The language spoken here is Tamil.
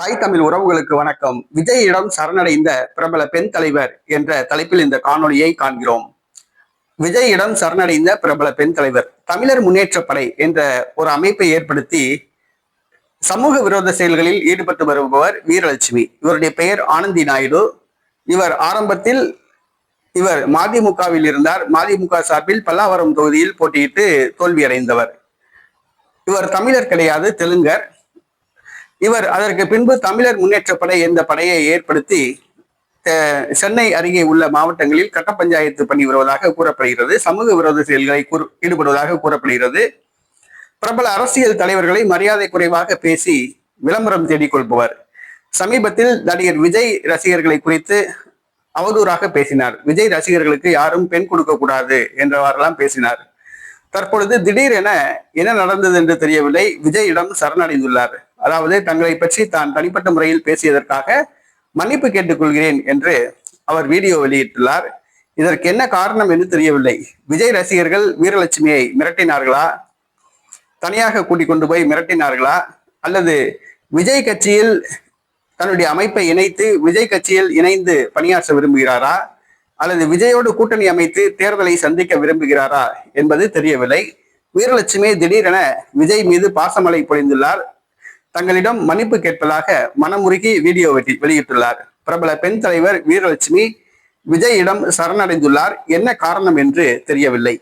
தாய் தமிழ் உறவுகளுக்கு வணக்கம். விஜயிடம் சரணடைந்த பிரபல பெண் தலைவர் என்ற தலைப்பில் இந்த காணொளியை காண்கிறோம். விஜயிடம் சரணடைந்த பிரபல பெண் தலைவர் தமிழர் முன்னேற்ற படை என்ற ஒரு அமைப்பை ஏற்படுத்தி சமூக விரோத செயல்களில் ஈடுபட்டு வருபவர் வீரலட்சுமி. இவருடைய பெயர் ஆனந்தி நாயுடு. இவர் ஆரம்பத்தில் இவர் மதிமுகவில் இருந்தார். மதிமுக சார்பில் பல்லாவரம் தொகுதியில் போட்டியிட்டு தோல்வியடைந்தவர். இவர் தமிழர் கிடையாது தெலுங்கர். இவர் அதற்கு பின்பு தமிழர் முன்னேற்ற படை என்ற படையை ஏற்படுத்தி சென்னை அருகே உள்ள மாவட்டங்களில் கட்ட பஞ்சாயத்து பணி வருவதாக கூறப்படுகிறது. சமூக விரோத செயல்களை ஈடுபடுவதாக கூறப்படுகிறது. பிரபல அரசியல் தலைவர்களை மரியாதை குறைவாக பேசி விளம்பரம் தேடிக் கொள்பவர். சமீபத்தில் நடிகர் விஜய் ரசிகர்களை குறித்து அவதூறாக பேசினார். விஜய் ரசிகர்களுக்கு யாரும் பெண் கொடுக்க கூடாது என்றவாறெல்லாம் பேசினார். தற்பொழுது திடீரென என்ன நடந்தது என்று தெரியவில்லை. விஜயிடம் சரணடைந்துள்ளார். அதாவது தங்களை பற்றி தான் தனிப்பட்ட முறையில் பேசியதற்காக மன்னிப்பு கேட்டுக்கொள்கிறேன் என்று அவர் வீடியோ வெளியிட்டுள்ளார். இதற்கு என்ன காரணம் என்று தெரியவில்லை. விஜய் ரசிகர்கள் வீரலட்சுமியை மிரட்டினார்களா? தனியாக கூட்டிக் கொண்டு போய் மிரட்டினார்களா? அல்லது விஜய் கட்சியில் தன்னுடைய அமைப்பை இணைத்து விஜய் கட்சியில் இணைந்து பணியாற்ற விரும்புகிறாரா? அல்லது விஜயோடு கூட்டணி அமைத்து தேர்தலை சந்திக்க விரும்புகிறாரா என்பது தெரியவில்லை. வீரலட்சுமி திடீரென விஜய் மீது பாசமலை பொழிந்துள்ளார். தங்களிடம் மன்னிப்பு கேட்பதாக மனமுருகி வீடியோ வெட்டி வெளியிட்டுள்ளார். பிரபல பெண் தலைவர் வீரலட்சுமி விஜயிடம் சரணடைந்துள்ளார். என்ன காரணம் என்று தெரியவில்லை.